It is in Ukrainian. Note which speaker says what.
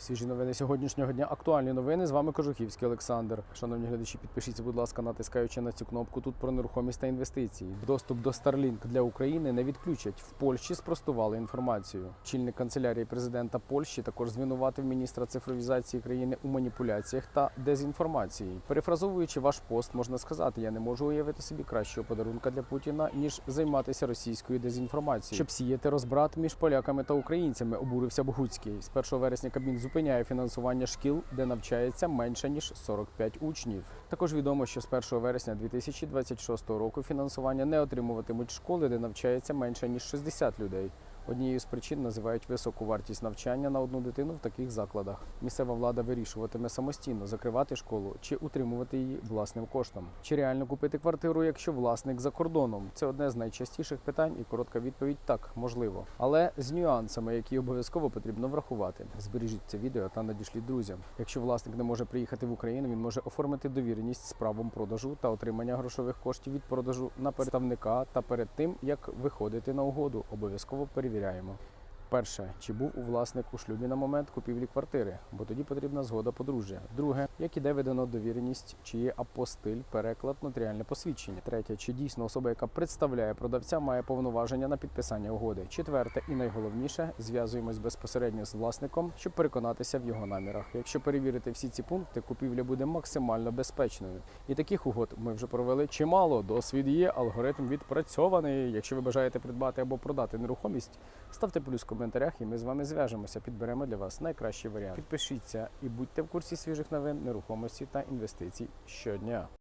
Speaker 1: Свіжі новини сьогоднішнього дня. Актуальні новини. З вами Кожухівський Олександр. Шановні глядачі, підпишіться, будь ласка, натискаючи на цю кнопку тут про нерухомість та інвестиції. Доступ до Starlink для України не відключать. В Польщі спростували інформацію. Чільник канцелярії президента Польщі також звинуватив міністра цифровізації країни у маніпуляціях та дезінформації. Перефразовуючи ваш пост, можна сказати, я не можу уявити собі кращого подарунка для Путіна ніж займатися російською дезінформацією, щоб сіяти розбрат між поляками та українцями. Обурився Богуцький. З 1 вересня Кабмін зупиняє фінансування шкіл, де навчається менше ніж 45 учнів. Також відомо, що з 1 вересня 2026 року фінансування не отримуватимуть школи, де навчається менше ніж 60 людей. Однією з причин називають високу вартість навчання на одну дитину в таких закладах. Місцева влада вирішуватиме самостійно закривати школу чи утримувати її власним коштом. Чи реально купити квартиру, якщо власник за кордоном? Це одне з найчастіших питань, і коротка відповідь так, можливо. Але з нюансами, які обов'язково потрібно врахувати. Збережіть це відео та надішліть друзям. Якщо власник не може приїхати в Україну, він може оформити довіреність з правом продажу та отримання грошових коштів від продажу на представника та перед тим як виходити на угоду, обов'язково перевіряємо. Перше, чи був у власник у шлюбі на момент купівлі квартири, бо тоді потрібна згода подружжя. Друге, як іде видано довіреність, чи є апостиль, переклад, нотаріальне посвідчення. Третє, чи дійсно особа, яка представляє продавця, має повноваження на підписання угоди. Четверте і найголовніше, зв'язуємось безпосередньо з власником, щоб переконатися в його намірах. Якщо перевірити всі ці пункти, купівля буде максимально безпечною. І таких угод ми вже провели чимало. Досвід є, алгоритм відпрацьований. Якщо ви бажаєте придбати або продати нерухомість, ставте плюс в коментарях, і ми з вами зв'яжемося. Підберемо для вас найкращий варіант. Підпишіться і будьте в курсі свіжих новин нерухомості та інвестицій щодня.